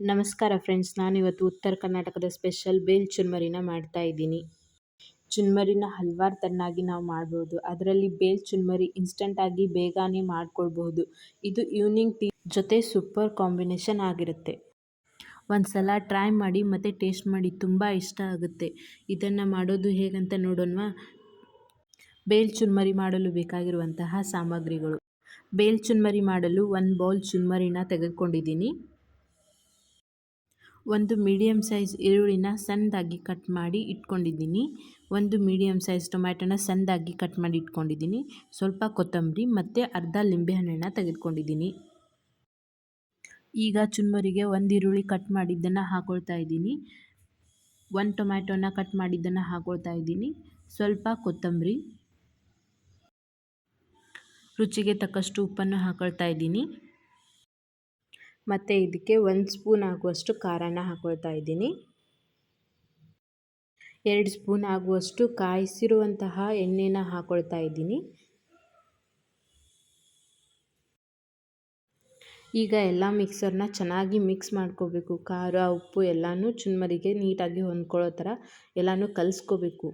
ನಮಸ್ಕಾರ ಫ್ರೆಂಡ್ಸ್, ನಾನಿವತ್ತು ಉತ್ತರ ಕರ್ನಾಟಕದ ಸ್ಪೆಷಲ್ ಬೇಲ್ ಚುರ್ಮರಿನ ಮಾಡ್ತಾ ಇದ್ದೀನಿ. ಚುರ್ಮರಿನ ಹಲವಾರು ತನ್ನಾಗಿ ನಾವು ಮಾಡ್ಬೋದು. ಅದರಲ್ಲಿ ಬೇಲ್ ಚುರ್ಮರಿ ಇನ್ಸ್ಟಂಟಾಗಿ ಬೇಗನೆ ಮಾಡ್ಕೊಳ್ಬಹುದು. ಇದು ಈವ್ನಿಂಗ್ ಟೀ ಜೊತೆ ಸೂಪರ್ ಕಾಂಬಿನೇಷನ್ ಆಗಿರುತ್ತೆ. ಒಂದು ಸಲ ಟ್ರೈ ಮಾಡಿ ಮತ್ತು ಟೇಸ್ಟ್ ಮಾಡಿ ತುಂಬ ಇಷ್ಟ ಆಗುತ್ತೆ. ಇದನ್ನು ಮಾಡೋದು ಹೇಗಂತ ನೋಡೋಣವಾ? ಬೇಲ್ ಚುರ್ಮರಿ ಮಾಡಲು ಬೇಕಾಗಿರುವಂತಹ ಸಾಮಗ್ರಿಗಳು. ಬೇಲ್ ಚುರ್ಮರಿ ಮಾಡಲು ಒಂದು ಬೌಲ್ ಚುರ್ಮರಿನ ತೆಗೆದುಕೊಂಡಿದ್ದೀನಿ. ಒಂದು ಮೀಡಿಯಮ್ ಸೈಜ್ ಈರುಳ್ಳಿನ ಸಣ್ಣದಾಗಿ ಕಟ್ ಮಾಡಿ ಇಟ್ಕೊಂಡಿದ್ದೀನಿ. ಒಂದು ಮೀಡಿಯಮ್ ಸೈಜ್ ಟೊಮ್ಯಾಟೊನ ಸಣ್ಣದಾಗಿ ಕಟ್ ಮಾಡಿ ಇಟ್ಕೊಂಡಿದ್ದೀನಿ. ಸ್ವಲ್ಪ ಕೊತ್ತಂಬರಿ ಮತ್ತು ಅರ್ಧ ಲಿಂಬೆಹಣ್ಣನ್ನು ತೆಗೆದುಕೊಂಡಿದ್ದೀನಿ. ಈಗ ಚುನ್ಮರಿಗೆ ಒಂದು ಈರುಳ್ಳಿ ಕಟ್ ಮಾಡಿದ್ದನ್ನು ಹಾಕೊಳ್ತಾ ಇದ್ದೀನಿ. ಒಂದು ಟೊಮ್ಯಾಟೊನ ಕಟ್ ಮಾಡಿದ್ದನ್ನು ಹಾಕೊಳ್ತಾ ಇದ್ದೀನಿ. ಸ್ವಲ್ಪ ಕೊತ್ತಂಬರಿ. ರುಚಿಗೆ ತಕ್ಕಷ್ಟು ಉಪ್ಪನ್ನು ಹಾಕೊಳ್ತಾ ಇದ್ದೀನಿ. ಮತ್ತು ಇದಕ್ಕೆ ಒಂದು ಸ್ಪೂನ್ ಆಗುವಷ್ಟು ಖಾರನ ಹಾಕೊಳ್ತಾ ಇದ್ದೀನಿ. ಎರಡು ಸ್ಪೂನ್ ಆಗುವಷ್ಟು ಕಾಯಿಸಿರುವಂತಹ ಎಣ್ಣೆನ ಹಾಕೊಳ್ತಾ ಇದ್ದೀನಿ. ಈಗ ಎಲ್ಲ ಮಿಕ್ಸರ್ನ ಚೆನ್ನಾಗಿ ಮಿಕ್ಸ್ ಮಾಡ್ಕೋಬೇಕು. ಖಾರ, ಉಪ್ಪು ಎಲ್ಲನೂ ಚುನ್ಮರಿಗೆ ನೀಟಾಗಿ ಹೊಂದ್ಕೊಳ್ಳೋ ಥರ ಎಲ್ಲನೂ ಕಲಿಸ್ಕೋಬೇಕು.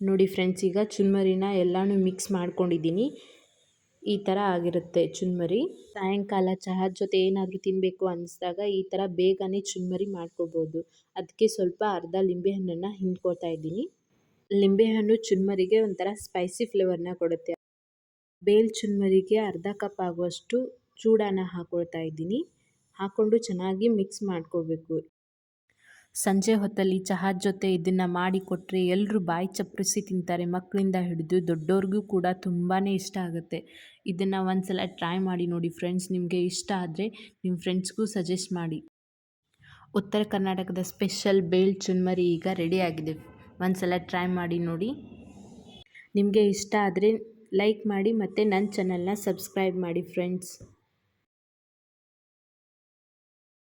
ನೋಡಿ ಫ್ರೆಂಡ್ಸ್, ಈಗ ಚುನ್ಮರಿನ ಎಲ್ಲನೂ ಮಿಕ್ಸ್ ಮಾಡ್ಕೊಂಡಿದ್ದೀನಿ. ಈ ಥರ ಆಗಿರುತ್ತೆ ಚುನ್ಮರಿ. ಸಾಯಂಕಾಲ ಚಹಾದ ಜೊತೆ ಏನಾದರೂ ತಿನ್ನಬೇಕು ಅನ್ನಿಸ್ದಾಗ ಈ ಥರ ಬೇಗನೆ ಚುನ್ಮರಿ ಮಾಡ್ಕೋಬೋದು. ಅದಕ್ಕೆ ಸ್ವಲ್ಪ ಅರ್ಧ ಲಿಂಬೆಹಣ್ಣನ್ನು ಹಿಂಡ್ಕೊಳ್ತಾ ಇದ್ದೀನಿ. ಲಿಂಬೆಹಣ್ಣು ಚುನ್ಮರಿಗೆ ಒಂಥರ ಸ್ಪೈಸಿ ಫ್ಲೇವರ್ನ ಕೊಡುತ್ತೆ. ಬೇಲ್ ಚುನ್ಮರಿಗೆ ಅರ್ಧ ಕಪ್ ಆಗುವಷ್ಟು ಚೂಡಾನ ಹಾಕ್ಕೊಳ್ತಾ ಇದ್ದೀನಿ. ಹಾಕ್ಕೊಂಡು ಚೆನ್ನಾಗಿ ಮಿಕ್ಸ್ ಮಾಡ್ಕೋಬೇಕು. ಸಂಜೆ ಹೊತ್ತಲ್ಲಿ ಚಹಾ ಜೊತೆ ಇದನ್ನು ಮಾಡಿಕೊಟ್ರೆ ಎಲ್ಲರೂ ಬಾಯಿ ಚಪ್ಪರಿಸಿ ತಿಂತಾರೆ. ಮಕ್ಕಳಿಂದ ಹಿಡಿದು ದೊಡ್ಡವ್ರಿಗೂ ಕೂಡ ತುಂಬಾ ಇಷ್ಟ ಆಗುತ್ತೆ. ಇದನ್ನು ಒಂದು ಸಲ ಟ್ರೈ ಮಾಡಿ ನೋಡಿ ಫ್ರೆಂಡ್ಸ್ ನಿಮಗೆ ಇಷ್ಟ ಆದರೆ ನಿಮ್ಮ ಫ್ರೆಂಡ್ಸ್ಗೂ ಸಜೆಸ್ಟ್ ಮಾಡಿ. ಉತ್ತರ ಕರ್ನಾಟಕದ ಸ್ಪೆಷಲ್ ಬೇಲ್ ಚುನ್ಮರಿ ಈಗ ರೆಡಿ ಆಗಿದೆ. ಒಂದು ಸಲ ಟ್ರೈ ಮಾಡಿ ನೋಡಿ. ನಿಮಗೆ ಇಷ್ಟ ಆದರೆ ಲೈಕ್ ಮಾಡಿ ಮತ್ತು ನನ್ನ ಚಾನಲ್ನ ಸಬ್ಸ್ಕ್ರೈಬ್ ಮಾಡಿ ಫ್ರೆಂಡ್ಸ್